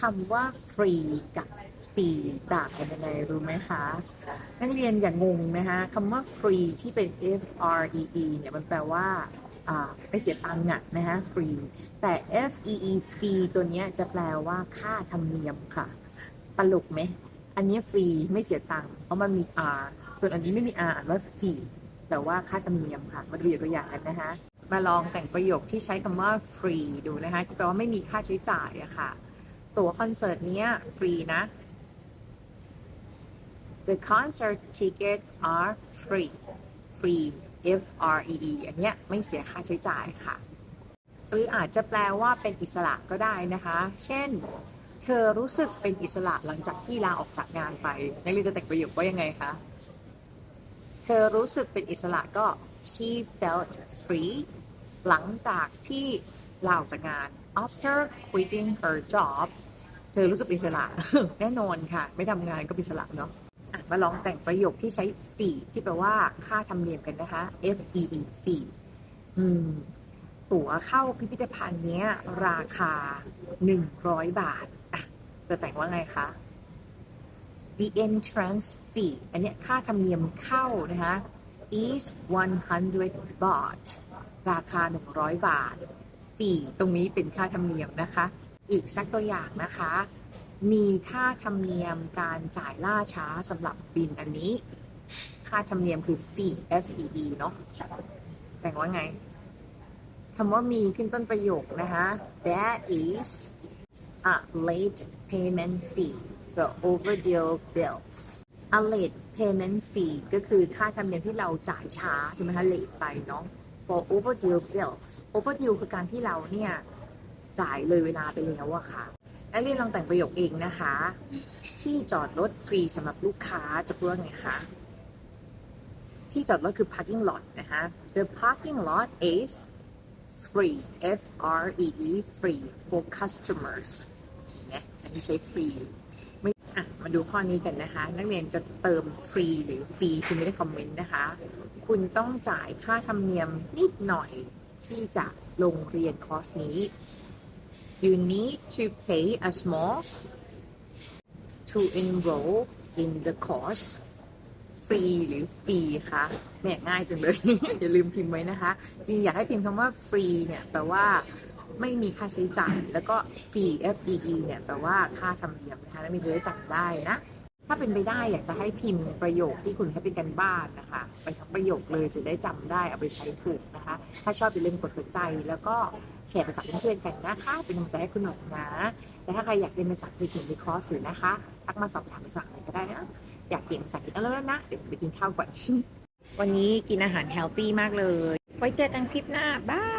คำว่าฟรีกับฟรีต่างกันยังไงรู้ไหมคะ นักเรียนอย่างงงนะคะคำว่าฟรีที่เป็น F R E E เนี่ยมันแปลว่าไม่เสียตังค์อะนะคะฟรี แต่ F E E ฟรีตัวนี้จะแปลว่าค่าธรรมเนียมค่ะ ตลกไหม อันนี้ฟรีไม่เสียตังค์เพราะมันมี R ส่วนอันนี้ไม่มี R อ่านว่าฟรีแต่ว่าค่าธรรมเนียมค่ะมาดูตัวอย่างกันนะคะ มาลองแต่งประโยคที่ใช้คำว่าฟรีดูนะคะที่แปลว่าไม่มีค่าใช้จ่ายอะค่ะ ตั๋วคอนเสิร์ตเนี้ยฟรีนะ The concert ticket are free free F R E E อันเนี้ยไม่เสียค่าใช้จ่ายค่ะ หรืออาจจะแปลว่าเป็นอิสระก็ได้นะคะ เช่น เธอรู้สึกเป็นอิสระหลังจากที่ลาออกจากงานไปนักเรียนจะแต่งประโยคว่ายังไงคะ เธอรู้สึกเป็นอิสระก็ she felt free หลังจากที่ลาออกจากงาน after quitting her job ธอรู้สึกอิสระแน่นอนค่ะ ไม่ทำงานก็อิสระเนาะมาลองแต่งประโยคที่ใช้ fee ที่แปลว่าค่าธรรมเนียมกันนะคะ F E E fee อืมตั๋วเข้าพิพิธภัณฑ์เนี้ย ราคา 100 บาทอะจะแต่งว่าไงคะ the entrance fee อันเนี้ยค่าธรรมเนียมเข้านะคะ is 100 baht ราคา 100 บาท fee ตรงนี้เป็นค่าธรรมเนียมนะคะ อีกสักตัวอย่างนะคะ มีค่าธรรมเนียมการจ่ายล่าช้าสำหรับบินอันนี้ ค่าธรรมเนียมคือ fee F E E เนาะแต่งว่าไงคำว่ามีขึ้นต้นประโยคนะคะ there is a late payment fee for overdue bills a late payment fee ก็คือค่าธรรมเนียมที่เราจ่ายช้าใช่ไหมคะ late ไปเนาะ for overdue bills overdue คือการที่เราเนี่ย จ่ายเลยเวลาไปแล้วอะค่ะ นักเรียนลองแต่งประโยคเองนะคะ ที่จอดรถฟรีสำหรับลูกค้าจะพูดว่าไงคะที่จอดรถคือ parking lot นะคะ the parking lot is free F R E E free for customers เนี่ยอันนี้ใช้ free ไม่อะมาดูข้อนี้กันนะคะ นักเรียนจะเติมฟรีหรือฟรีคุณไม่ได้คอมเมนต์นะคะ คุณต้องจ่ายค่าธรรมเนียมนิดหน่อยที่จะลงเรียนคอร์สนี้ you need to pay a small to enroll in the course ฟรีหรือฟรีคะแหม่ง่ายจังเลย อย่าลืมพิมพ์ไว้นะคะ จริงอยากให้พิมพ์คำว่าฟรีเนี่ยแปลว่าไม่มีค่าใช้จ่าย แล้วก็ฟรี F E E เนี่ยแปลว่าค่าธรรมเนียมนะคะแล้วมีจะได้จำได้นะ ถ้าเป็นไปได้อยากจะให้พิมพ์ประโยคที่คุณให้เป็นกันบ้านนะคะ ไปทั้งประโยคเลยจะได้จำได้เอาไปใช้ถูกนะคะ ถ้าชอบอย่าลืมกดหัวใจแล้วก็แชร์ไปฝากเพื่อนๆกันนะคะเป็นกำลังใจให้คุณหนุ่มนะและถ้าใครอยากเรียนภาษาอังกฤษถึงในคอร์สอยู่นะคะทักมาสอบถามภาษาอะไรก็ได้นะอยากเก่งภาษาอังกฤษแล้วนะเดี๋ยวไปกินข้าวก่อนวันนี้กินอาหารเฮลตี้มากเลย ไว้เจอกันคลิปหน้า บาย